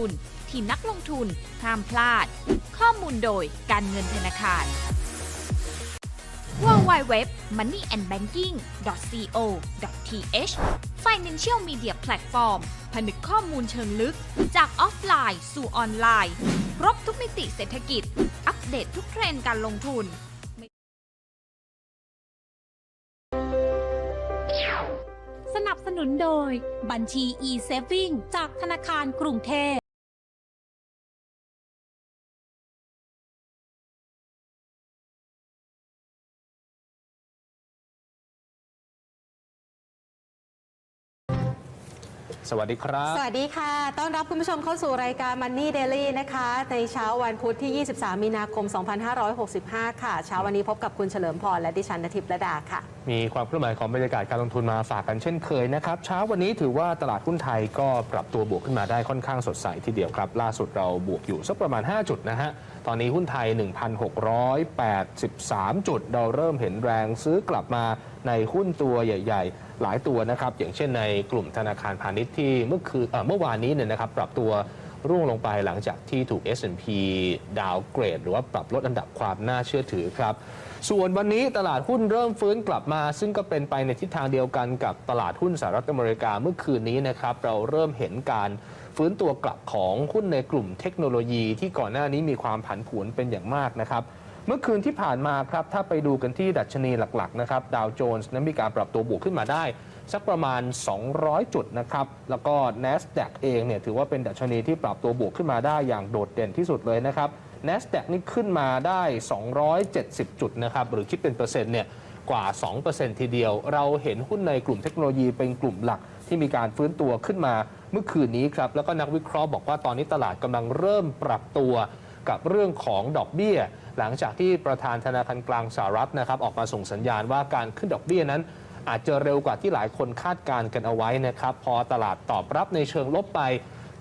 ทุน ที่นักลงทุนห้ามพลาด ข้อมูลโดยการเงินธนาคาร www money and banking co th Financial Media Platform ผนึกข้อมูลเชิงลึก จากออฟไลน์ สู่ออนไลน์ ครบทุกมิติเศรษฐกิจ อัปเดตทุกเทรนด์การลงทุนสนับสนุนโดยบัญชี e-saving จากธนาคารกรุงเทพ สวัสดีครับ สวัสดีค่ะ ต้อนรับคุณผู้ชมเข้าสู่รายการ Money Daily นะคะ ในเช้าวันพุธที่ 23 มีนาคม 2565 ค่ะ เช้าวันนี้พบกับคุณเฉลิมพรและดิฉันนทิพย์ระดาค่ะ มีความเคลื่อนไหวของบรรยากาศการลงทุนมาฝากกันเช่นเคยนะครับ เช้าวันนี้ถือว่าตลาดหุ้นไทยก็ปรับตัวบวกขึ้นมาได้ค่อนข้างสดใสทีเดียวครับ ล่าสุดเราบวกอยู่สักประมาณ 5 จุดนะฮะ ตอนนี้หุ้นไทย 1,683 จุด เราเริ่มเห็นแรงซื้อกลับมาในหุ้นตัวใหญ่ ๆ หลายตัวนะครับ อย่างเช่นในกลุ่มธนาคารพาณิชย์ที่เมื่อคืนเมื่อวานนี้เนี่ยนะครับ ปรับตัวร่วงลงไปหลังจากที่ถูก S&P ดาวเกรด หรือว่าปรับลดอันดับความน่าเชื่อถือครับ ส่วนวันนี้ตลาดหุ้นเริ่มฟื้นกลับมา ซึ่งก็เป็นไปในทิศทางเดียวกันกับตลาดหุ้นสหรัฐอเมริกาเมื่อคืนนี้นะครับ เราเริ่มเห็นการฟื้นตัวกลับของหุ้นในกลุ่มเทคโนโลยีที่ก่อนหน้านี้มีความผันผวนเป็นอย่างมากนะครับ มื่อคืนที่ผ่านมาครับ ถ้าไปดูกันที่ดัชนีหลักๆนะครับดาวโจนส์นั้นมีการปรับตัวบวกขึ้นมาได้ สักประมาณ 200 จุดนะครับ แล้วก็ NASDAQ เองเนี่ยถือว่าเป็นดัชนีที่ปรับตัวบวกขึ้นมาได้อย่างโดดเด่นที่สุดเลยนะครับ NASDAQ นี่ขึ้นมาได้ 270 จุดนะครับ หรือคิดเป็นเปอร์เซ็นต์เนี่ยกว่า 2%ทีเดียว เราเห็นหุ้นในกลุ่มเทคโนโลยีเป็นกลุ่มหลักที่มีการฟื้นตัวขึ้นมาเมื่อคืนนี้ครับ แล้วก็นักวิเคราะห์บอกว่าตอนนี้ตลาดกำลังเริ่มปรับตัวกับเรื่องของดอกเบี้ย หลังจากที่ประธานธนาคารกลางสหรัฐนะครับออกมาส่งสัญญาณว่าการขึ้นดอกเบี้ยนั้น อาจจะเร็วกว่าที่หลายคนคาดการณ์กันเอาไว้นะครับ พอตลาดตอบรับในเชิงลบไป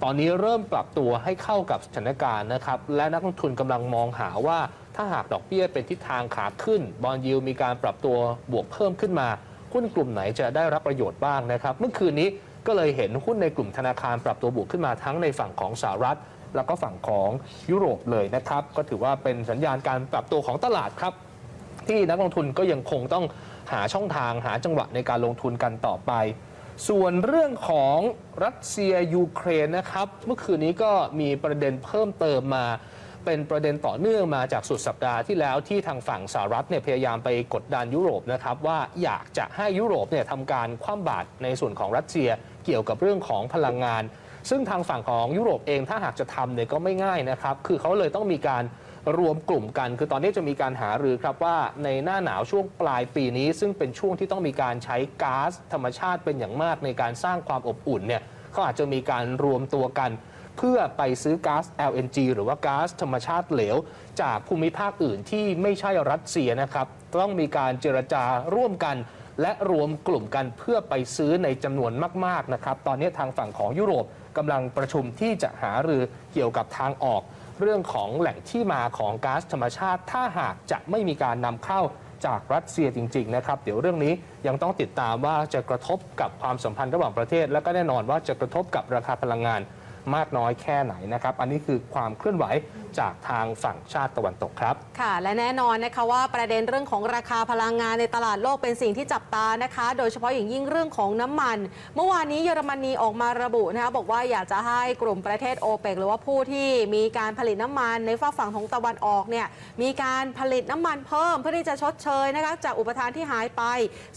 ตอนนี้เริ่มปรับตัวให้เข้ากับสถานการณ์นะครับ และนักลงทุนกำลังมองหาว่า ถ้าหากดอกเบี้ยเป็นทิศทางขาขึ้น บอลยิวมีการปรับตัวบวกเพิ่มขึ้นมาหุ้นกลุ่มไหนจะได้รับประโยชน์บ้างนะครับ เมื่อคืนนี้ก็เลยเห็นหุ้นในกลุ่มธนาคารปรับตัวบวกขึ้นมาทั้งในฝั่งของสหรัฐ แล้วก็ฝั่งของยุโรปเลยนะครับ ก็ถือว่าเป็นสัญญาณการปรับตัวของตลาดครับ ที่นักลงทุนก็ยังคงต้องหาช่องทางหาจังหวะในการลงทุนกันต่อไป ส่วนเรื่องของรัสเซียยูเครนนะครับ เมื่อคืนนี้ก็มีประเด็นเพิ่มเติมมาเป็นประเด็นต่อเนื่องมาจากสุดสัปดาห์ที่แล้วที่ทางฝั่งสหรัฐเนี่ยพยายามไปกดดันยุโรปนะครับว่าอยากจะให้ยุโรปเนี่ยทำการคว่ำบาตรในส่วนของรัสเซียเกี่ยวกับเรื่องของพลังงาน ซึ่งทางฝั่งของยุโรปเองถ้าหากจะทำเนี่ยก็ไม่ง่ายนะครับ คือเขาเลยต้องมีการรวมกลุ่มกัน คือตอนนี้จะมีการหารือครับว่าในหน้าหนาวช่วงปลายปีนี้ ซึ่งเป็นช่วงที่ต้องมีการใช้ก๊าซธรรมชาติเป็นอย่างมากในการสร้างความอบอุ่นเนี่ยเขาอาจจะมีการรวมตัวกัน เพื่อไปซื้อก๊าซ LNG หรือว่าก๊าซธรรมชาติเหลว จากภูมิภาคอื่นที่ไม่ใช่รัสเซียนะครับ ต้องมีการเจรจาร่วมกัน และรวมกลุ่มกันเพื่อไปซื้อในจำนวนมากๆนะครับ ตอนนี้ทางฝั่งของยุโรป กำลังประชุมที่จะหารือเกี่ยวกับทางออก เรื่องของแหล่งที่มาของก๊าซธรรมชาติ ถ้าหากจะไม่มีการนำเข้าจากรัสเซียจริง ๆ นะครับ เดี๋ยวเรื่องนี้ยังต้องติดตามว่าจะกระทบกับความสัมพันธ์ระหว่างประเทศ และก็แน่นอนว่าจะกระทบกับราคาพลังงานมากน้อยแค่ไหนนะครับ อันนี้คือความเคลื่อนไหวจากทางฝั่งชาติตะวันตกครับ ค่ะ และแน่นอนนะคะว่าประเด็นเรื่องของราคาพลังงานในตลาดโลกเป็นสิ่งที่จับตานะคะ โดยเฉพาะอย่างยิ่งเรื่องของน้ำมัน เมื่อวานนี้เยอรมนีออกมาระบุนะคะบอกว่าอยากจะให้กลุ่มประเทศโอเปกหรือว่าผู้ที่มีการผลิตน้ำมันในฝั่งฝั่งของตะวันออกเนี่ยมีการผลิตน้ำมันเพิ่มเพื่อที่จะชดเชยนะคะจากอุปทานที่หายไป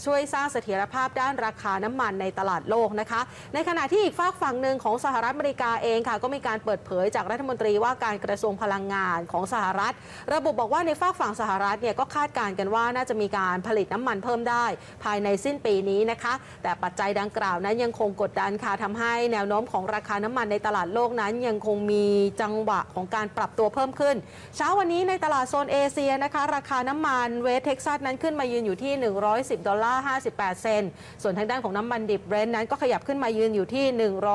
ช่วยสร้างเสถียรภาพด้านราคาน้ำมันในตลาดโลกนะคะ ในขณะที่อีกฝากฝั่งหนึ่งของสหรัฐอเมริกาเองค่ะ ก็มีการเปิดเผยจากรัฐมนตรีว่าการกระทรวงพพลังงานของสหรัฐ ระบุบอกว่าในฝากฝั่งสหรัฐเนี่ยก็คาดการณ์กันว่าน่าจะมีการผลิตน้ำมันเพิ่มได้ ภายในสิ้นปีนี้นะคะ แต่ปัจจัยดังกล่าวนั้นยังคงกดดันค่ะทำให้แนวโน้มของราคาน้ำมันในตลาดโลกนั้น ยังคงมีจังหวะของการปรับตัวเพิ่มขึ้น เช้าวันนี้ในตลาดโซนเอเชียนะคะ ราคาน้ำมันเวสเท็กซัสนั้นขึ้นมายืนอยู่ที่ 110 ดอลลาร์ 58 เซนต์ส่วนทางด้านของน้ำมันดิบเบรนท์นั้นก็ขยับขึ้นมายืนอยู่ที่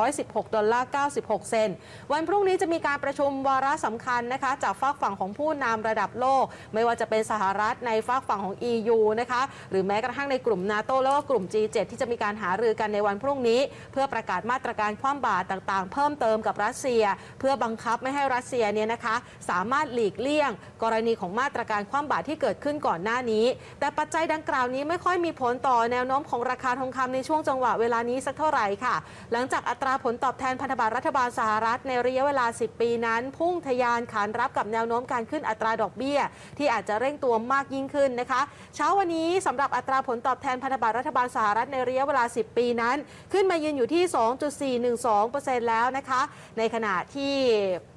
116 ดอลลาร์ 96 เซนต์วันพรุ่งนี้จะมีการประชุมวาระสำคัญญนะคะจากฝากฝั่งของผู้นำระดับโลก ไม่ว่าจะเป็นสหรัฐในฝากฝั่งของ EU นะคะหรือแม้กระทั่งในกลุ่มนาโตแล้วก็กลุ่ม G7 ที่จะมีการหารือกันในวันพรุ่งนี้ เพื่อประกาศมาตรการคว่ำบาตรต่างๆ เพิ่มเติมกับรัสเซีย เพื่อบังคับไม่ให้รัสเซียเนี่ยนะคะสามารถหลีกเลี่ยง กรณีของมาตรการคว่ำบาตรที่เกิดขึ้นก่อนหน้านี้ แต่ปัจจัยดังกล่าวนี้ไม่ค่อยมีผลต่อแนวโน้มของราคาทองคำในช่วงจังหวะเวลานี้สักเท่าไหร่ค่ะ หลังจากอัตราผลตอบแทนพันธบัตรรัฐบาลสหรัฐในระยะเวลา 10 ปีนั้น พุ่งทะยานขานรับกับแนวโน้มการขึ้นอัตราดอกเบี้ย ที่อาจจะเร่งตัวมากยิ่งขึ้นนะคะ เช้าวันนี้สำหรับอัตราผลตอบแทนพันธบัตรรัฐบาลสหรัฐในระยะเวลา 10 ปีนั้น ขึ้นมายืนอยู่ที่ 2.412%แล้วนะคะ ในขณะที่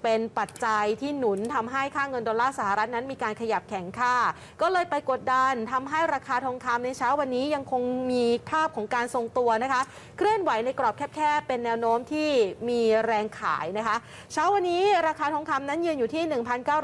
เป็นปัจจัยที่หนุนทำให้ค่าเงินดอลลาร์สหรัฐนั้นมีการขยับแข็งค่า ก็เลยไปกดดันทำให้ราคาทองคำในเช้าวันนี้ยังคงมีภาพของการทรงตัวนะคะ เคลื่อนไหวในกรอบแคบๆเป็นแนวโน้มที่มีแรงขายนะคะ เช้าวันนี้ราคาทองคำนั้นยืนอยู่ที่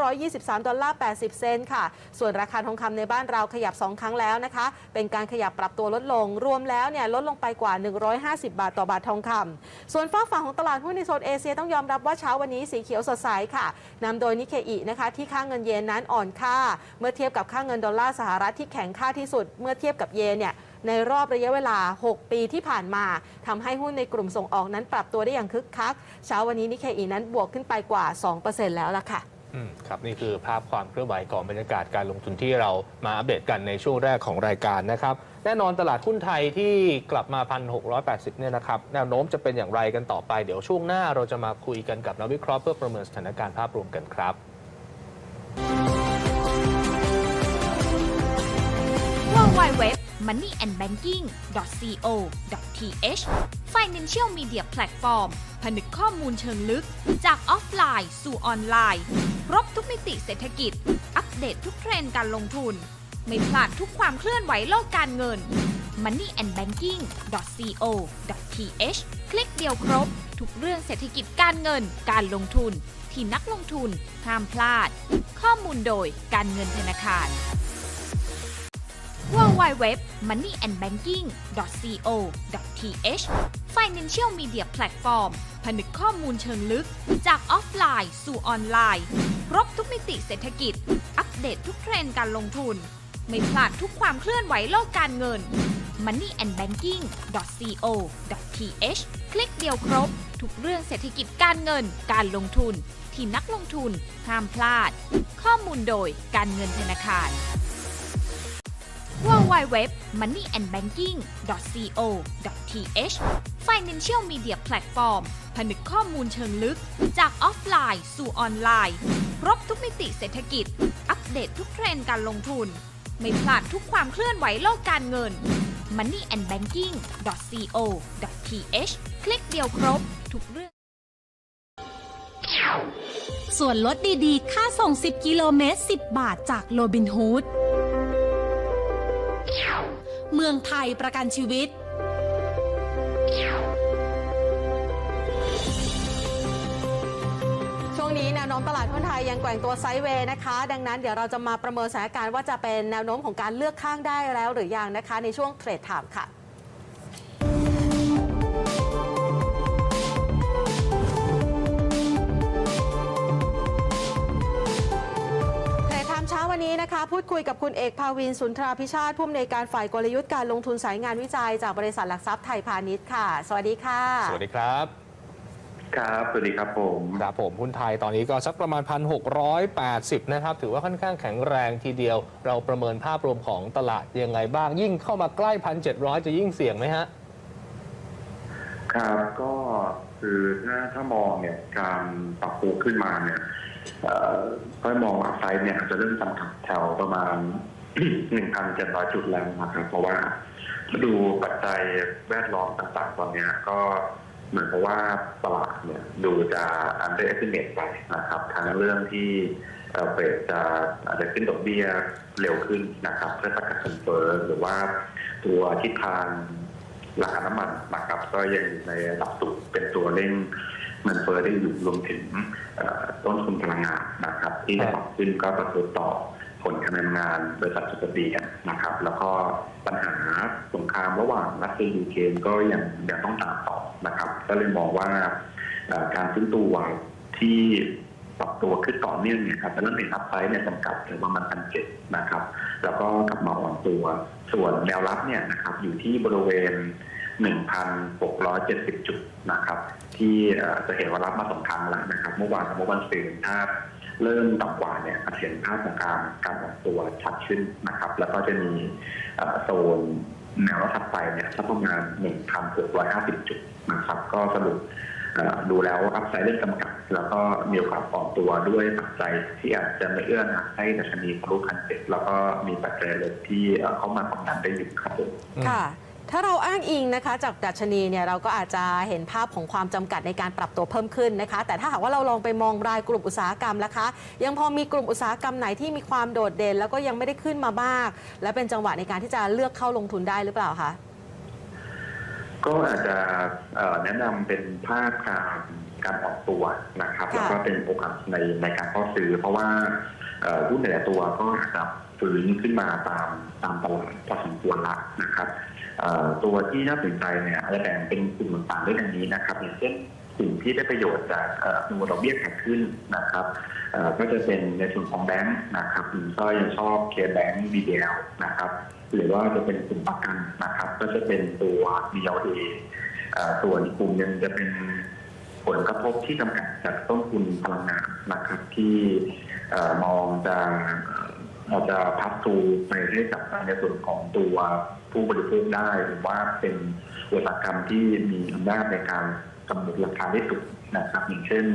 1,923 ดอลลาร์ 80 เซนต์ค่ะ ส่วนราคาทองคำในบ้านเราขยับ 2 ครั้งแล้วนะคะ เป็นการขยับปรับตัวลดลง รวมแล้วเนี่ยลดลงไปกว่า 150 บาทต่อบาททองคำส่วนฝ้าฝั่งของตลาดหุ้นในโซนเอเชียต้องยอมรับว่าเช้าวันนี้สีเขียวสดใสค่ะนำโดยนิเคอินะคะที่ค่าเงินเยนนั้นอ่อนค่า เมื่อเทียบกับค่าเงินดอลลาร์สหรัฐที่แข็งค่าที่สุด เมื่อเทียบกับเยนเนี่ย ในรอบระยะเวลา 6 ปีที่ผ่านมาทำให้หุ้นในกลุ่มส่งออกนั้นปรับตัวได้อย่างคึกคัก เช้าวันนี้นิเคอีนั้นบวกขึ้นไปกว่า 2%แล้วล่ะค่ะอืมครับนี่คือภาพความเคลื่อนไหวของบรรยากาศการลงทุนที่เรามาอัปเดตกันในช่วงแรกของรายการนะครับ แน่นอนตลาดหุ้นไทยที่กลับมา 1,680 เนี่ยนะครับแนวโน้มจะเป็นอย่างไรกันต่อไป เดี๋ยวช่วงหน้าเราจะมาคุยกันกับนักวิเคราะห์เพื่อประเมินสถานการณ์ภาพรวมกันครับ www moneyandbanking.co.th Financial Media Platform ผนึกข้อมูลเชิงลึก จากออฟไลน์สู่ออนไลน์ ครบทุกมิติเศรษฐกิจ อัปเดตทุกเทรนด์การลงทุน ไม่พลาดทุกความเคลื่อนไหวโลกการเงิน moneyandbanking.co.th คลิกเดียวครบ ทุกเรื่องเศรษฐกิจการเงิน การลงทุน ที่นักลงทุนห้ามพลาด ข้อมูลโดยการเงินธนาคาร www moneyandbanking.co.th Financial Media Platform ผนึกข้อมูลเชิงลึก จากออฟไลน์สู่ออนไลน์ ครบทุกมิติเศรษฐกิจ อัปเดตทุกเทรนด์การลงทุน ไม่พลาดทุกความเคลื่อนไหวโลกการเงิน moneyandbanking.co.th คลิกเดียวครบ ทุกเรื่องเศรษฐกิจการเงิน การลงทุน ที่นักลงทุนห้ามพลาด ข้อมูลโดยการเงินธนาคาร www moneyandbanking.co.th Financial Media Platform ผนึกข้อมูลเชิงลึก จากออฟไลน์สู่ออนไลน์ ครบทุกมิติเศรษฐกิจ อัปเดตทุกเทรนด์การลงทุน ไม่พลาดทุกความเคลื่อนไหวโลกการเงิน moneyandbanking.co.th คลิกเดียวครบ ทุกเรื่อง ส่วนลดดีๆ ค่าส่ง 10 กิโลเมตร 10 บาทจากโรบินฮูด เมืองไทยประกันชีวิต ช่วงนี้แนวโน้มตลาดหุ้นไทยยังแกว่งตัวไซด์เวย์นะคะ ดังนั้นเดี๋ยวเราจะมาประเมินสถานการณ์ว่าจะเป็นแนวโน้มของการเลือกข้างได้แล้วหรือยังนะคะ ในช่วงเทรดถาม์ค่ะ นนี้นะคะพูดคุยกับคุณเอกภาวิน สุนทราพิชาติผู้อำนวยการฝ่ายกลยุทธ์การลงทุนสายงานวิจัยจากบริษัทหลักทรัพย์ไทยพาณิชย์ค่ะ สวัสดีค่ะ สวัสดีครับครับสวัสดีครับผมครับผมหุ้นไทยตอนนี้ก็สักประมาณ 1,680 นะครับ ถือว่าค่อนข้างแข็งแรงทีเดียว เราประเมินภาพรวมของตลาดยังไงบ้าง ยิ่งเข้ามาใกล้ 1,700 จะยิ่งเสี่ยงไหมฮะ ครับก็คือถ้าถ้ามองเนี่ยการปรับตัวขึ้นมาเนี่ยเอ่อ ก็มองอัพไซด์เนี่ยจะเริ่มจำกัดแถวประมาณ 1,700 จุดแล้วนะครับเพราะว่าถ้าดูปัจจัยแวดล้อมต่างๆ ตอนนี้ก็เหมือนกับว่าตลาดเนี่ยดูจะ underestimate ไปนะครับทั้งเรื่องที่เอ่อเฟดจะอาจจะขึ้นดอกเบี้ยเร็วขึ้นนะครับเพื่อสกัดเงินเฟ้อหรือว่าตัวทิศทางราคาน้ำมันนะครับก็ยังอยู่ในระดับสูงเป็นตัวเร่ง เงินเฟ้อได้อยู่รวมถึงต้นทุนพลังงานนะครับ ที่จะปรับขึ้นก็กระทบต่อผลการดำเนินงานบริษัทจดทะเบียนนะครับ แล้วก็ปัญหาสงครามระหว่างรัสเซียยูเครนก็ยังยังต้องตามต่อนะครับ ก็เลยมองว่าการฟื้นตัวที่ปรับตัวขึ้นต่อเนื่องเนี่ยครับจะเริ่มเห็นอัพไซด์เนี่ยจำกัดถึงประมาณพันเจ็ดนะครับ แล้วก็กลับมาอ่อนตัว ส่วนแนวรับเนี่ยนะครับอยู่ที่บริเวณ 1,670 จุดนะครับ ที่จะเห็นว่ารับมาสองครั้งแล้วนะครับ เมื่อวานกับเมื่อวันซืนถ้าเริ่มต่ำกว่าเนี่ยจะเห็นภาพของการการออนตัวชัดขึ้นนะครับ แล้วก็จะมีโซนแนวรับถัดไปเนี่ยสักประมาณ 1,650 จุดนะครับ ก็สรุปดูแล้วอัพไซด์เริ่มจำกัดแล้วก็มีโอกาสอ่อนตัวด้วยปัจจัยที่อาจจะไม่เอื้อนะให้ดัชนีทะลุพันเจ็ดแล้วก็มีปัจจัยเลยที่เข้ามากดดันได้อยู่ครับผมค่ะ ถ้าเราอ้างอิงนะคะจากดัชนีเนี่ยเราก็อาจจะเห็นภาพของความจำกัดในการปรับตัวเพิ่มขึ้นนะคะ แต่ถ้าหากว่าเราลองไปมองรายกลุ่มอุตสาหกรรมล่ะคะ ยังพอมีกลุ่มอุตสาหกรรมไหนที่มีความโดดเด่น แล้วก็ยังไม่ได้ขึ้นมามาก และเป็นจังหวะในการที่จะเลือกเข้าลงทุนได้หรือเปล่าคะก็อาจจะเอ่อแนะนำเป็นภาพการการออกตัวนะครับค่ะแล้วก็เป็นโอกาสในในการเข้าซื้อ เพราะว่าเอ่อหุ้นแต่ละตัวก็อาจจะฟื้นขึ้นมาตามตามตลาดพอสมควรละนะครับเอ่อ ตัวที่น่าสนใจเนี่ยอาจจะแบ่งเป็นกลุ่มต่างๆด้วยดังนี้นะครับอย่างเช่นกลุ่มที่ได้ประโยชน์จากเอ่อตัวดอกเบี้ยขาขึ้นนะครับก็จะเป็นในส่วนของแบงค์นะครับผมก็ยังชอบเคแบงค์ BDL นะครับหรือว่าจะเป็นกลุ่มประกันนะครับ ก็จะเป็นตัว BLA เอ่อส่วนกลุ่มหนึ่งจะเป็นผลกระทบที่จำกัดจากต้นทุนพลังงานนะครับที่อมองจะ เอ่ออาจจะพับตูไปให้กับในส่วนของตัวผู้บริโภคได้หรือว่าเป็นอุตสาหกรรมที่มีอำนาจในการกำหนดราคาได้สูงนะครับอย่างเช่น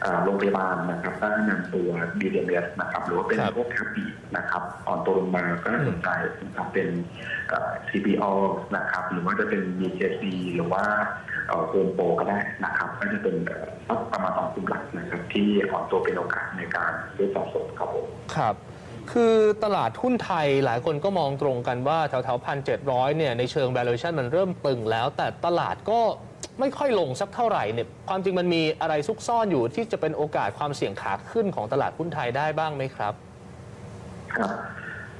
เอ่อโรงพยาบาลนะครับถ้านำตัว BDMS นะครับหรือว่าเป็นครับพวกแคปปีนะครับอ่อนตัวลงมาก็น่าสนใจนะครับเป็นเอ่อ CPO นะครับหรือว่าจะเป็น BJC หรือว่าโฮมโปก็ได้นะครับ ก็จะเป็นเอ่อสักประมาณสองกลุ่มหลักนะครับ ที่อ่อนตัวเป็นโอกาสในการซื้อสะสมครับผมครับ คือตลาดหุ้นไทยหลายคนก็มองตรงกันว่าแถวแถวพันเจ็ดร้อยเนี่ยในเชิง valuation มันเริ่มตึงแล้ว แต่ตลาดก็ไม่ค่อยลงสักเท่าไหร่เนี่ยความจริงมันมีอะไรซุกซ่อนอยู่ที่จะเป็นโอกาสความเสี่ยงขาขึ้นของตลาดหุ้นไทยได้บ้างไหมครับครับ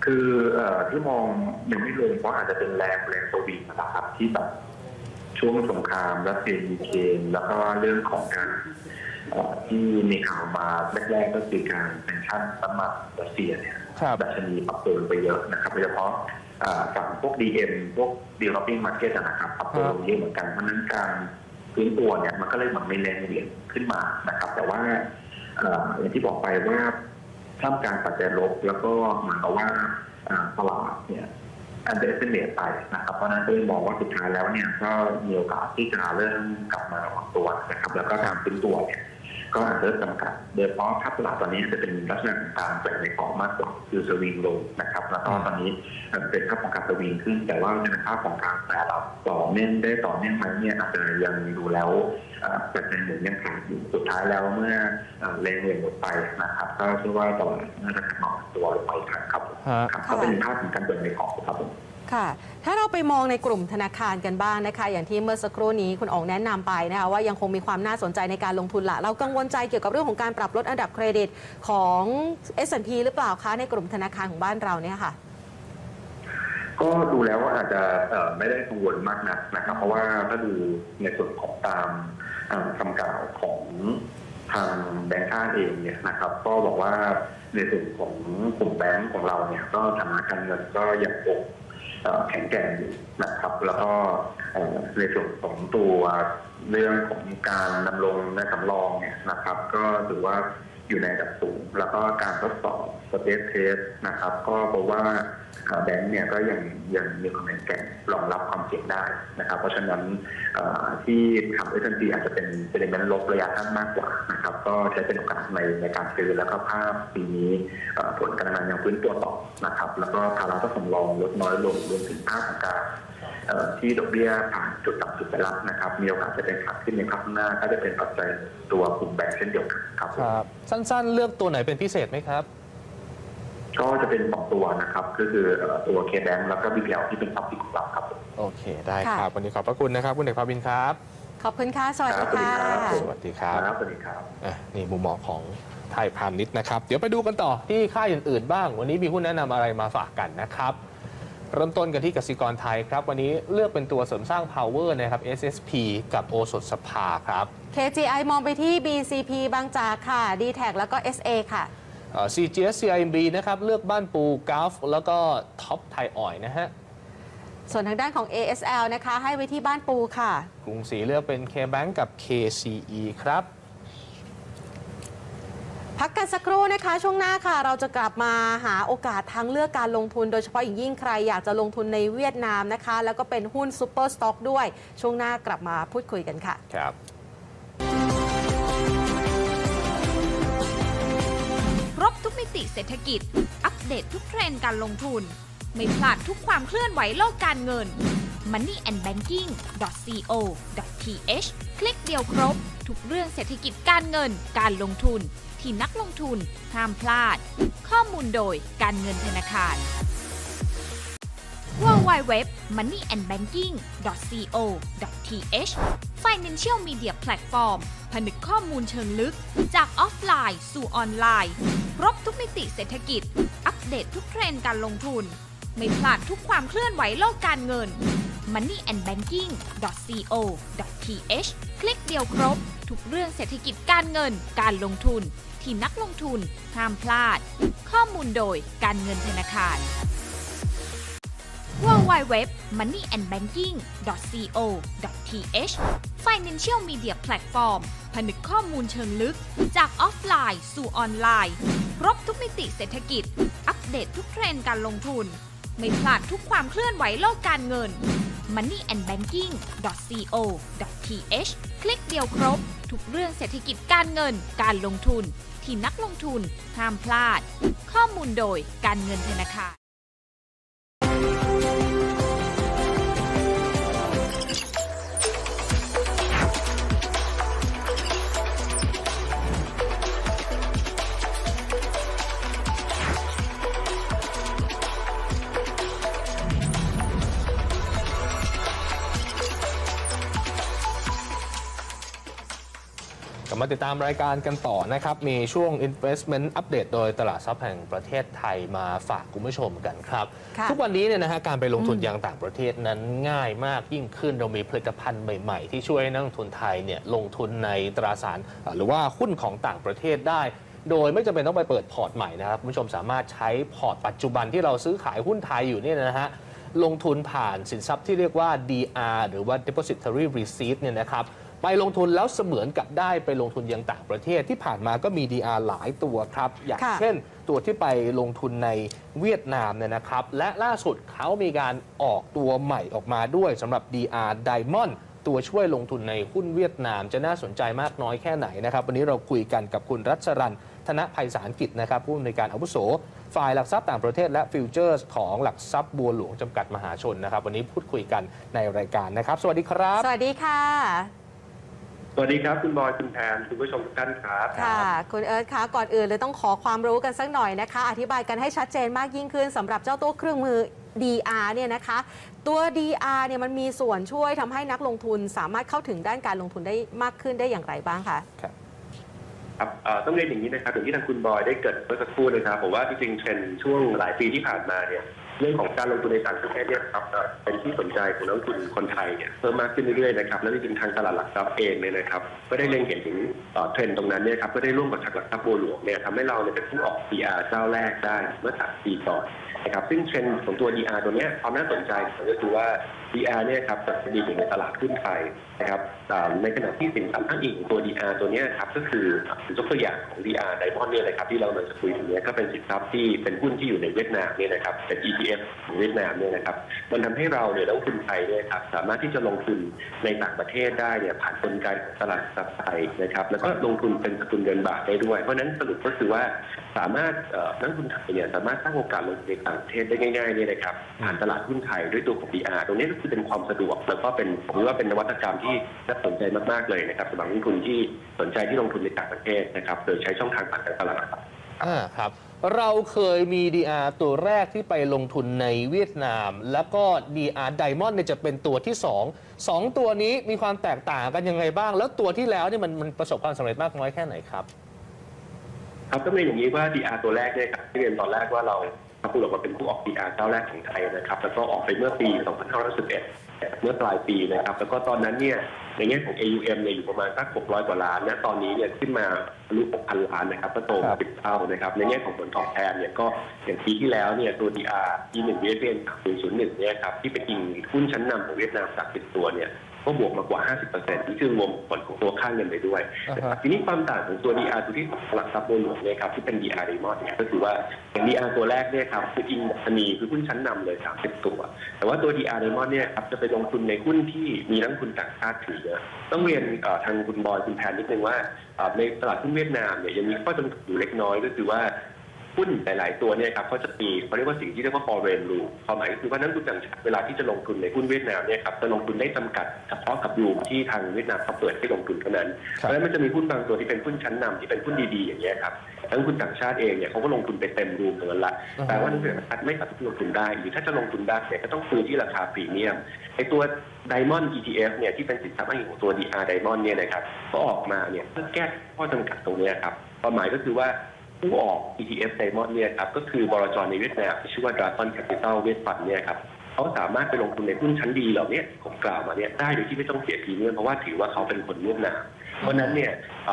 คือเอ่อที่มองยังไม่ลงเพราะอาจจะเป็นแรงแรงสวิงนะครับที่แบบ ช่วงสงครามรัสเซียยูเครนแล้วก็เรื่องของการเอ่อที่มีข่าวมาแรกๆก็คือการแซงชั่นน้ำมันรัสเซียเนี่ยครับดัชนีปรับตัวลงไปเยอะนะครับโดยเฉพาะเอ่อฝั่งพวก DM พวก developing market อะนะครับปรับตัวลงเยอะเหมือนกันเพราะฉะนั้นการฟื้นตัวเนี่ยมันก็เลยเหมือนไม่แรงเหวี่ยงขึ้นมานะครับ แต่ว่าเอ่ออย่างที่บอกไปว่าท่ามกลางปัจจัยลบแล้วก็เหมือนกับว่าอ่าตลาดเนี่ย อันเดอร์เสเนตไปนะครับ เพราะฉะนั้นก็เลยมองว่าสุดท้ายแล้วเนี่ยก็มีโอกาสที่จะเริ่มกลับมาออกตัวนะครับ แล้วก็การฟื้นตัวเนี่ย ก็อาจจะเริ่มจำกัดโดยเฉพาะภาพตลาดตอนนี้จะเป็นลักษณะของการแบ่งในของมากกว่าคือสวิงลงนะครับแล้วก็ตอนนี้เป็นภาพของการสวิงขึ้น แต่ว่าในภาพของการแต่รับต่อเนื่องได้ต่อเนื่องไหมเนี่ยอาจจะยังดูแล้วเอ่อปัจจัยหมุนยังขาดอยู่สุดท้ายแล้วเมื่อเอ่อแรงเหวี่ยงหมดไปนะครับ ก็เชื่อว่าตลาดน่าจะกลับมาอ่อนตัวลงไปอีกครั้งครับฮะครับก็เป็นภาพของการเดินในของครับผม ค่ะ ถ้าเราไปมองในกลุ่มธนาคารกันบ้างนะคะ อย่างที่เมื่อสักครู่นี้คุณอ๋องแนะนำไปนะคะว่ายังคงมีความน่าสนใจในการลงทุนละ เรากังวลใจเกี่ยวกับเรื่องของการปรับลดอันดับเครดิตของ S&P หรือเปล่าคะ ในกลุ่มธนาคารของบ้านเราเนี่ยค่ะ ก็ดูแล้วว่าอาจจะไม่ได้กังวลมากนักนะครับ เพราะว่าถ้าดูในส่วนของตามคำกล่าวของทางแบงก์ชาติเองเนี่ยนะครับ ก็บอกว่าในส่วนของกลุ่มแบงก์ของเราเนี่ย ก็ฐานะการเงินก็ยังคง แข็งแกร่งอยู่นะครับ แล้วก็เอ่อในส่วนของตัวเรื่องของการดำรงในสำรองเนี่ยนะครับ ก็ถือว่า อยู่ในระดับสูง แล้วก็การทดสอบสเปซเทสนะครับ ก็พบว่าอ่าแบงก์เนี่ยก็ยังยังมีความแข็งแกร่งรองรับความเสี่ยงได้นะครับ เพราะฉะนั้นเอ่อที่ทำเอสอาจจะเป็นเป็นเมนลบระยะสั้นมากกว่านะครับ ก็ใช้เป็นโอกาสในในการซื้อแล้วก็ภาพปีนี้ผลการดำเนินงานยังฟื้นตัวต่อนะครับ แล้วก็ภาระต้องสำรองลดน้อยลงรวมถึงภาพของการที่ดอกเบี้ยผ่านจุด สุดไปแล้วนะครับ มีโอกาสจะเป็นขาขึ้นในภาพข้างหน้า ก็จะเป็นปัจจัยตัวกลุ่มแบงก์เช่นเดียวกันครับครับ สั้นๆ เลือกตัวไหนเป็นพิเศษไหมครับ ก็จะเป็นสองตัวนะครับ ก็คือเอ่อตัวเคแบงก์แล้วก็บีพีเอลที่เป็นท็อปที่ของเราครับผมโอเค ได้ค่ะครับ วันนี้ขอบพระคุณนะครับคุณเอกภาวินครับ ขอบคุณค่ะ สวัสดีค่ะครับสวัสดีครับครับสวัสดีครับอะนี่มุมมองของไทยพาณิชย์นะครับ เดี๋ยวไปดูกันต่อที่ค่ายอื่นๆบ้าง วันนี้มีหุ้นแนะนำอะไรมาฝากกันนะครับ เริ่มต้นกันที่กสิกรไทยครับ วันนี้เลือกเป็นตัวเสริมสร้าง power นะครับ SSP กับโอสถสภาครับ KGI มองไปที่ BCP บางจากค่ะ d t แทแล้วก็ SA ค่ะเอ่อ CGS CIMB นะครับ เลือกบ้านปูกราฟแล้วก็ท็อปไทยออยนะฮะ ส่วนทางด้านของ ASL นะคะ ให้ไว้ที่บ้านปูค่ะ กรุงศรีเลือกเป็น KBank กับ KCE ครับ พักกันสักครู่นะคะ ช่วงหน้าค่ะ เราจะกลับมาหาโอกาสทางเลือกการลงทุน โดยเฉพาะอย่างยิ่งใครอยากจะลงทุนในเวียดนามนะคะ แล้วก็เป็นหุ้นซูเปอร์สต็อกด้วย ช่วงหน้ากลับมาพูดคุยกันค่ะ ครับครบทุกมิติเศรษฐกิจ อัปเดตทุกเทรนด์การลงทุน ไม่พลาดทุกความเคลื่อนไหวโลกการเงิน Money and Banking co th คลิกเดียวครบ ทุกเรื่องเศรษฐกิจการเงิน การลงทุน ที่นักลงทุนห้ามพลาด ข้อมูลโดยการเงินธนาคาร w w w money and banking co th Financial Media Platform ผนึกข้อมูลเชิงลึก จากออฟไลน์สู่ออนไลน์ ครบทุกมิติเศรษฐกิจ อัปเดตทุกเทรนด์การลงทุน ไม่พลาดทุกความเคลื่อนไหวโลกการเงิน Money and Banking co th คลิกเดียวครบ ทุกเรื่องเศรษฐกิจการเงิน การลงทุน ที่นักลงทุนห้ามพลาด ข้อมูลโดยการเงินธนาคาร w w w money and banking co th Financial Media Platform ผนึกข้อมูลเชิงลึก จากออฟไลน์สู่ออนไลน์ ครบทุกมิติเศรษฐกิจ อัปเดตทุกเทรนด์การลงทุน ไม่พลาดทุกความเคลื่อนไหวโลกการเงิน Money and Banking co th คลิกเดียวครบ ทุกเรื่องเศรษฐกิจการเงิน การลงทุน ที่นักลงทุนห้ามพลาด ข้อมูลโดยการเงินธนาคาร มาติดตามรายการกันต่อนะครับ มีช่วง investment update โดยตลาดทรัพย์แห่งประเทศไทยมาฝากคุณผู้ชมกันครับค่ะทุกวันนี้เนี่ยนะฮะการไปลงทุนอืมยังต่างประเทศนั้นง่ายมากยิ่งขึ้นเรามีผลิตภัณฑ์ใหม่ ๆ ที่ช่วยให้นักลงทุนไทยเนี่ยลงทุนในตราสารเอ่อหรือว่าหุ้นของต่างประเทศได้โดยไม่จำเป็นต้องไปเปิดพอร์ตใหม่นะครับคุณผู้ชมสามารถใช้พอร์ตปัจจุบันที่เราซื้อขายหุ้นไทยอยู่เนี่ยนะฮะลงทุนผ่านสินทรัพย์ที่เรียกว่า DR หรือว่า Depository Receipt เนี่ยนะครับ ไปลงทุนแล้วเสมือนกับได้ไปลงทุนยังต่างประเทศที่ผ่านมาก็มี DR หลายตัวครับ อย่างค่ะ เช่น ตัวที่ไปลงทุนในเวียดนามเนี่ยนะครับ และล่าสุดเขามีการออกตัวใหม่ออกมาด้วยสำหรับ DR Diamond ตัวช่วยลงทุนในหุ้นเวียดนามจะน่าสนใจมากน้อยแค่ไหนนะครับ วันนี้เราคุยกันกับคุณรัชรันธนภัยสารกิจนะครับผู้อำนวยการอาวุโส ฝ่ายหลักทรัพย์ต่างประเทศและฟิวเจอร์สของหลักทรัพย์บัวหลวงจำกัดมหาชนนะครับ วันนี้พูดคุยกันในรายการนะครับ สวัสดีครับ สวัสดีค่ะ สวัสดีครับ คุณบอย คุณแพนคุณผู้ชมทุกท่านครับค่ะ คุณเอิร์ธคะก่อนอื่นเลยต้องขอความรู้กันสักหน่อยนะคะ อธิบายกันให้ชัดเจนมากยิ่งขึ้นสำหรับเจ้าตัวเครื่องมือ DR เนี่ยนะคะ ตัว DR เนี่ยมันมีส่วนช่วยทำให้นักลงทุนสามารถเข้าถึงด้านการลงทุนได้มากขึ้นได้อย่างไรบ้างคะครับเอ่อต้องเรียนอย่างนี้นะครับอย่างที่ทางคุณบอยได้เกริดเมื่อสักครู่นะครับผมว่าจริงๆเทรนด์ช่วงหลายปีที่ผ่านมาเนี่ย เรื่องของการลงทุนในต่างประเทศเนี่ยครับเป็นที่สนใจของนักลงทุนคนไทยเนี่ยเพิ่มมากขึ้นเรื่อยๆนะครับแล้วจริงทางตลาดหลักทรัพย์เองเนี่ยนะครับก็ได้เล็งเห็นถึงเอ่อเทรนด์ตรงนั้นเนี่ยครับก็ได้ร่วมกับทางหลักทรัพย์บัวหลวงเนี่ยทำให้เราเนี่ยเป็นผู้ออก PR เจ้าแรกได้เมื่อสามปีก่อนนะครับซึ่งเทรนด์ของตัว DR ตัวเนี้ยความน่าสนใจก็คือว่า DR เนี่ยครับจะดีอยู่ในตลาดหุ้นไทยนะครับอ่ในขณะที่สินทรัพย์อ้างอิงตัว DR ตัวนี้ครับก็คือยกตัวอย่างของ DR Diamond เนี่ยนะครับที่เรากำลังจะคุยถึงเนี่ยก็เป็นสินทรัพย์ที่เป็นหุ้นที่อยู่ในเวียดนามเนี่ยนะครับเป็น ETF ของเวียดนามเนี่ยนะครับมันทำให้เราเนี่ยนักลงทุนไทยเนี่ยครับสามารถที่จะลงทุนในต่างประเทศได้เนี่ยผ่านกลไกตลาดทรัพย์ไทยนะครับแล้วก็ลงทุนเป็นสกุลเงินบาทได้ด้วย เพราะนั้นสรุปก็คือว่าสามารถนักลงทุนไทยเนี่ยสามารถสร้างโอกาสลงทุนในต่างประเทศได้ง่ายๆเนี่ยนะครับผ่านตลาดหุ้นไทยด้วยตัวของ DR ตรงนี้ก็คือเป็นความสะดวก แล้วก็เป็นผมว่าเป็นนวัตกรรมที่น่าสนใจมากๆเลยนะครับสำหรับนักลงทุนที่สนใจที่ลงทุนในต่างประเทศนะครับโดยใช้ช่องทางผ่านทางตลาดหลักทรัพย์อ่าครับ เราเคยมี DR ตัวแรกที่ไปลงทุนในเวียดนาม แล้วก็ DR Diamond เนี่ยจะเป็นตัวที่ 2 2 ตัวนี้มีความแตกต่างกันยังไงบ้าง แล้วตัวที่แล้วเนี่ยมันมันประสบความสำเร็จมากน้อยแค่ไหนครับ ครับต้องเรียนอย่างนี้ว่า DR ตัวแรกเนี่ยครับที่เรียนตอนแรกว่าเราท ปูหลวงมาเป็นผู้ออก DR เจ้าแรกของไทยนะครับ แล้วก็ออกไปเมื่อปี 2511 เมื่อปลายปีนะครับ แล้วก็ตอนนั้นเนี่ยในแง่ของ AUM เนี่ยอยู่ประมาณสัก 600 กว่าล้านนะตอนนี้เนี่ยขึ้นมาทะลุ6,000 ล้านนะครับก็โตครับสิบเท่านะครับ ในแง่ของผลตอบแทนเนี่ยก็อย่างปีที่แล้วเนี่ยตัว DR E1 VFN 001เนี่ยครับที่เป็นอิงหุ้นชั้นนำของเวียดนามจาก10ตัวเนี่ย ก็บวกมากว่า 50%นี่คือรวมผลของตัวค่าเงินไปด้วย อ่านะคฮะรับทีนี้ความต่างของตัว DR ตัวที่หลักทรัพย์บัวหลวงเนี่ยครับที่เป็น DR Diamond เนี่ยก็คือว่าอย่าง DR ตัวแรกเนี่ยครับคืออิงดัชนีคือหุ้นชั้นนำเลย 30 ตัว แต่ว่าตัว DR Diamond เนี่ยครับจะไปลงทุนในหุ้นที่มีนักลงทุนต่างชาติถือเยอะต้องเรียนเอ่อทางคุณบอยคุณแพนนิดนึงว่าเอ่อในตลาดหุ้นเวียดนามเนี่ยยังมีข้อจำกัดอยู่เล็กน้อยก็คือว่า หุ้นหลาย ๆ ตัวเนี่ยครับเขาจะมีเขาเรียกว่าสิ่งที่เรียกว่า foreign rule ความหมายก็คือว่านักลงทุนต่างชาติเวลาที่จะลงทุนในหุ้นเวียดนามเนี่ยครับจะลงทุนได้จำกัดเฉพาะกับรูมที่ทางเวียดนามเขาเปิดให้ลงทุนเท่านั้น เพครับราะฉะนั้นมันจะมีหุ้นบางตัวที่เป็นหุ้นชั้นนำที่เป็นหุ้นดี ๆ อย่างเงี้ยครับนักลงทุนต่างชาติเองเนี่ยเขาก็ลงทุนไปเต็มรูมตรงนั้นละอ่าฮะแต่ว่านักลงทุนต่างชาติไม่สามารถลงทุนได้ หรือถ้าจะลงทุนได้เนี่ยก็ต้องซื้อที่ราคาพรีเมียมไอตัว Diamond ETF เนี่ยที่เป็นสินทรัพย์อ้างอิงของตัว DR Diamond เนี่ยนะครับก็ออกมาเนี่ยเพื่อแก้ข้อจำกัดตรงเนี้ยครับความหมายก็คือว่า ผู้ออก ETF Diamond เนี่ยครับก็คือบลจในเวียดนามที่ชื่อว่า Dragon Capital เวทฟันเนี่ยครับเขาสามารถไปลงทุนในหุ้นชั้นดีเหล่านี้ผมกล่าวมาเนี่ยได้โดยที่ไม่ต้องเสียพรีเมียมเพราะว่าถือว่าเขาเป็นคนเวียดนามเพราะนั้นเนี่ย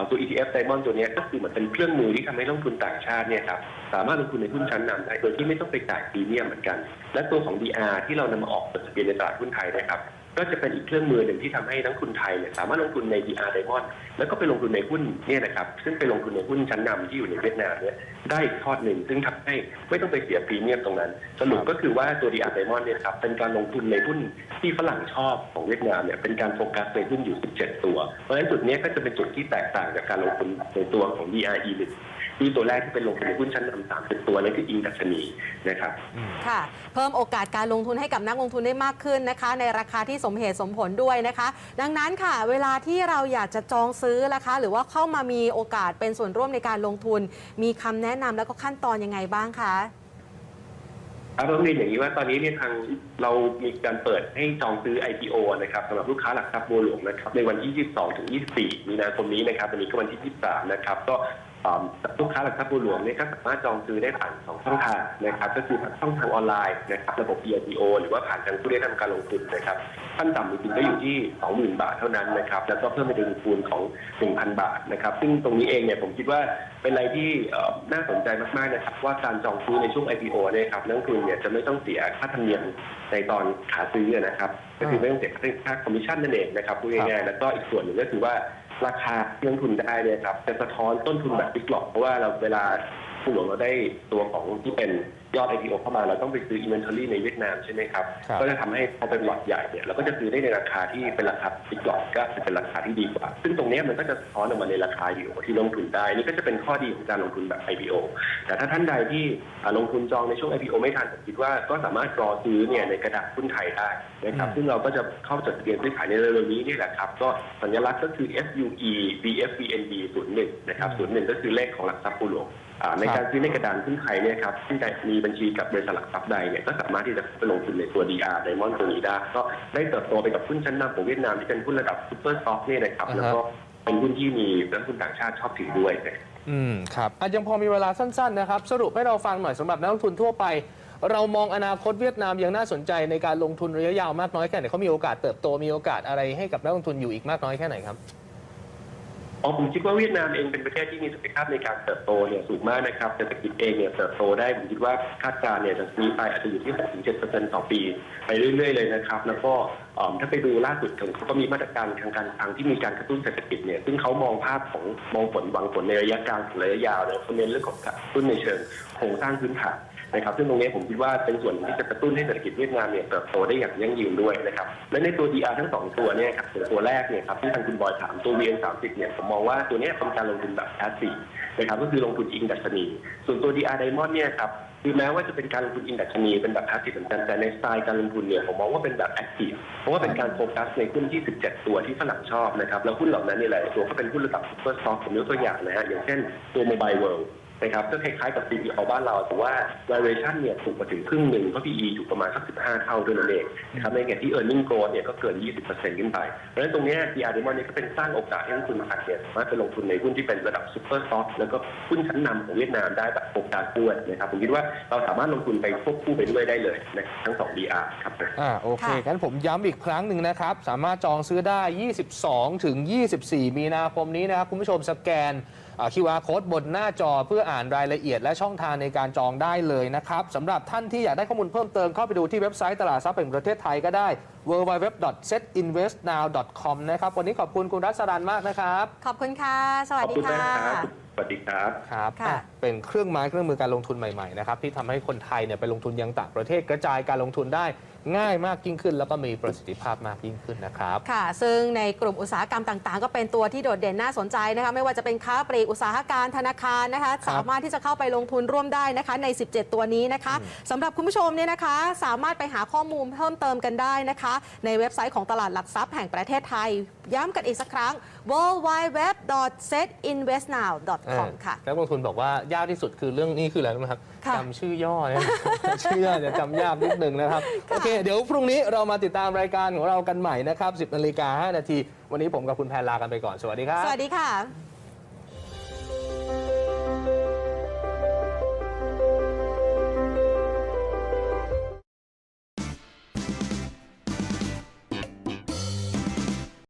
ตัว ETF Diamond ตัวนี้ก็คือเหมือนเป็นเครื่องมือที่ทำให้นักลงทุนต่างชาติเนี่ยครับสามารถลงทุนในหุ้นชั้นนำได้โดยที่ไม่ต้องไปจ่ายพรีเมียมเหมือนกัน และตัวของ DR ที่เรานำมาออกจดทะเบียนในตลาดหุ้นไทยนะครับ ก็จะเป็นอีกเครื่องมือหนึ่งที่ทำให้นักลงทุนไทยเนี่ยสามารถลงทุนใน DR Diamond แล้วก็ไปลงทุนในหุ้นเนี่ยนะครับซึ่งไปลงทุนในหุ้นชั้นนำที่อยู่ในเวียดนามเนี่ยได้อีกทอดหนึ่งซึ่งทำให้ไม่ต้องไปเสียพรีเมียมตรงนั้น สรุปก็คือว่าตัว DR Diamond เนี่ยครับเป็นการลงทุนในหุ้นที่ฝรั่งชอบของเวียดนามเนี่ยเป็นการโฟกัสในหุ้นอยู่ 17 ตัว เพราะฉะนั้นจุดนี้ก็จะเป็นจุดที่แตกต่างจากการลงทุนในตัวของ DRE หนึ่งที่ตัวแรกที่เป็นลงทุนในหุ้นชั้นนำ30ตัวนั่นคืออิงดัชนีนะครับค่ะ เพิ่มโอกาสการลงทุนให้กับนักลงทุนได้มากขึ้นนะคะ ในราคาที่สมเหตุสมผลด้วยนะคะ ดังนั้นค่ะ เวลาที่เราอยากจะจองซื้อนะคะ หรือว่าเข้ามามีโอกาสเป็นส่วนร่วมในการลงทุน มีคำแนะนำแล้วก็ขั้นตอนยังไงบ้างคะครับต้องเรียนอย่างนี้ว่าตอนนี้เนี่ยทางเรามีการเปิดให้จองซื้อ IPO นะครับสำหรับลูกค้าหลักทรัพย์บัวหลวงนะครับในวันที่ 22 ถึง 24 มีนาคมนี้นะครับวันนี้ก็วันที่ 23 นะครับ ก็อ่า ลูกค้าหลักทรัพย์บัวหลวงเนี่ยก็สามารถจองซื้อได้ผ่านสองช่องทางนะครับก็คือผ่านช่องทางออนไลน์นะครับระบบ EIPO หรือว่าผ่านทางผู้ได้ทำการลงทุนนะครับขั้นต่ำจริงๆก็อยู่ที่ 20,000 บาทเท่านั้นนะครับแล้วก็เพิ่มไปเป็นคูณของ 1,000 บาทนะครับซึ่งตรงนี้เองเนี่ยผมคิดว่าเป็นอะไรที่น่าสนใจมากๆนะครับว่าการจองซื้อในช่วง IPO เนี่ยครับนักลงทุนเนี่ยจะไม่ต้องเสียค่าธรรมเนียมในตอนขาซื้อนะครับก็คือไม่ต้องเสียค่าคอมมิชชั่นนั่นเองนะครับพูดง่ายๆแล้วก็อีกส่วนหนึ่งก็คือว่า ราคาที่นักลงทุนได้เนี่ยครับจะสะท้อนต้นทุนแบบบิ๊กหลอกเพราะว่าเราเวลา ผู้หลวงเราได้ตัวของที่เป็นยอด IPO เข้ามาเราต้องไปซื้อ inventory ในเวียดนามใช่ไหมครับ ครับ ก็จะทำให้พอเป็นหลอดใหญ่เนี่ยเราก็จะซื้อได้ในราคาที่เป็นราคาบิ๊กหลอดก็จะเป็นราคาที่ดีกว่า ซึ่งตรงเนี้ยมันก็จะสะท้อนออกมาในราคาอยู่ที่ลงทุนได้ นี่ก็จะเป็นข้อดีของการลงทุนแบบ IPO แต่ถ้าท่านใดที่อ่าลงทุนจองในช่วง IPO ไม่ทันผมคิดว่าก็สามารถรอซื้อเนี่ยในกระดาษหุ้นไทยได้นะครับอืม ซึ่งเราก็จะเข้าจดทะเบียนซื้อขายในเร็วๆนี้นี่แหละครับก็สัญลักษณ์ก็คือ FUE BFBNB 01นะครับ01ก็คือเลขของหลักทรัพย์ผู้หลวงอ่า ในการซื้อในกระดานหุ้นไทยเนี่ยครับที่จะมีบัญชีกับบริษัทหลักทรัพย์ใดเนี่ยก็สามารถที่จะไปลงทุนในตัว DR Diamond ตัวนี้ได้ ก็ได้เติบโตไปกับหุ้นชั้นนำของเวียดนามที่เป็นหุ้นระดับซูเปอร์สต็อกเนี่ยนะครับอ่าฮะแล้วก็เป็นหุ้นที่มีนักลงทุนต่างชาติชอบถือด้วยนะครับอืมครับอะยังพอมีเวลาสั้นๆนะครับสรุปให้เราฟังหน่อยสำหรับนักลงทุนทั่วไป เรามองอนาคตเวียดนามยังน่าสนใจในการลงทุนระยะยาวมากน้อยแค่ไหนเขามีโอกาสเติบโตมีโอกาสอะไรให้กับนักลงทุนอยู่อีกมากน้อยแค่ไหนครับ อ๋อผมคิดว่าเวียดนามเองเป็นประเทศที่มีศักยภาพในการเติบโตเนี่ยสูงมากนะครับเศรษฐกิจเองเนี่ยเติบโตได้ผมคิดว่าคาดการณ์เนี่ยจากนี้ไปอาจจะอยู่ที่ 6-7%ต่อปี ไปเรื่อย ๆ เลยนะครับ แล้วก็ถ้าไปดูล่าสุดเขาก็มีมาตรการทางการคลังที่มีการกระตุ้นเศรษฐกิจเนี่ยซึ่งเขามองภาพของมองผลหวังผลในระยะกลางถึงระยะยาวเนี่ยเขาเน้นเรื่องของการกระตุ้นในเชิงโครงสร้างพื้นฐาน นะครับซึ่งตรงนี้ผมคิดว่าเป็นส่วนที่จะกระตุ้นให้เศรษฐกิจเวียดนามเนี่ยเติบโตได้อย่างยั่งยืนด้วยนะครับและในตัว DR ทั้งสองตัวเนี่ยครับตัวแรกเนี่ยครับที่ทางคุณบอยถามตัว VN30 เนี่ยผมมองว่าตัวนี้เป็นการลงทุนแบบ passive นะครับก็คือลงทุนอิงดัชนี ส่วนตัว DR Diamond เนี่ยครับคือแม้ว่าจะเป็นการลงทุนอิงดัชนีเป็นแบบ passive เหมือนกันแต่ในสไตล์การลงทุนเนี่ยผมมองว่าเป็นแบบ active เพราะว่าเป็นการโฟกัสในหุ้นที่ 17 ตัวที่ฝรั่งชอบนะครับแล้วหุ้นเหล่านั้นเนี่ยหลายตัวก็เป็นหุ้นระดับ super stock ผมยกตัวอย่างนะฮะอย่างเช่นตัว Mobile World นะครับก็คล้ายๆกับ CPO บ้านเรา แต่ว่า valuation เนี่ยถูกกว่าถึงครึ่งหนึ่งเพราะ PE อยู่ประมาณสัก 15 เท่าด้วยนั่นเองนะครับในขณะที่ earning growth เนี่ยก็เกิน 20%ขึ้นไป เพราะฉะนั้นตรงเนี้ย DR Diamond เนี่ยก็เป็นสร้างโอกาสให้นักลงทุนไทยเนี่ยสามารถไปลงทุนในหุ้นที่เป็นระดับ super stock แล้วก็หุ้นชั้นนำของเวียดนามได้แบบโอกาสด้วยนะครับผมคิดว่าเราสามารถลงทุนไปควบคู่ไปด้วยได้เลยนะครับทั้งสอง DR ครับอ่าโอเคค่ะงั้นผมย้ำอีกครั้งหนึ่งนะครับสามารถจองซื้อได้ 22 ถึง 24 มีนาคมนี้นะครับคุณผู้ชมสแกน อ่า QR code บนหน้าจอเพื่ออ่านรายละเอียด และช่องทางในการจองได้เลยนะครับสำหรับท่านที่อยากได้ข้อมูลเพิ่มเติมเข้าไปดูที่เว็บไซต์ตลาดทรัพย์แห่งประเทศไทยก็ได้ www.setinvestnow.com นะครับวันนี้ขอบคุณคุณรัศดานมากนะครับ ขอบคุณค่ะ สวัขสอบดีคุณค่ะ มากครับสวัสดีครับ ครับค่ะ อะเป็นเครื่องไม้เครื่องมือการลงทุนใหม่ๆนะครับที่ทำให้คนไทยเนี่ยไปลงทุนยังต่างประเทศกระจายการลงทุนได้ ง่ายมากยิ่งขึ้น แล้วก็มีประสิทธิภาพมากยิ่งขึ้นนะครับ ค่ะ ซึ่งในกลุ่มอุตสาหกรรมต่าง ๆ ก็เป็นตัวที่โดดเด่นน่าสนใจนะคะไม่ว่าจะเป็นค้าปลีกอุตสาหการธนาคารนะคะสามารถที่จะเข้าไปลงทุนร่วมได้นะคะใน 17 ตัวนี้นะคะสำหรับคุณผู้ชมเนี่ยนะคะ สามารถไปหาข้อมูลเพิ่มเติมกันได้นะคะ ในเว็บไซต์ของตลาดหลักทรัพย์แห่งประเทศไทย ย้ำกันอีกสักครั้ง w w w s e t i n v e s t n o w c o m ค่ะนักลงทุนบอกว่ายากที่สุดคือเรื่องนี้คืออะไรรู้ไหมครับค่ะจำชื่อย่อเนี่ยชื่อย่อจะจำยากนิดนึงนะครับ โอเค เดี๋ยวพรุ่งนี้เรามาติดตามรายการของเรากันใหม่นะครับ 10นาฬิกา5นาที วันนี้ผมกับคุณแพรลากันไปก่อน สวัสดีครับ สวัสดีค่ะ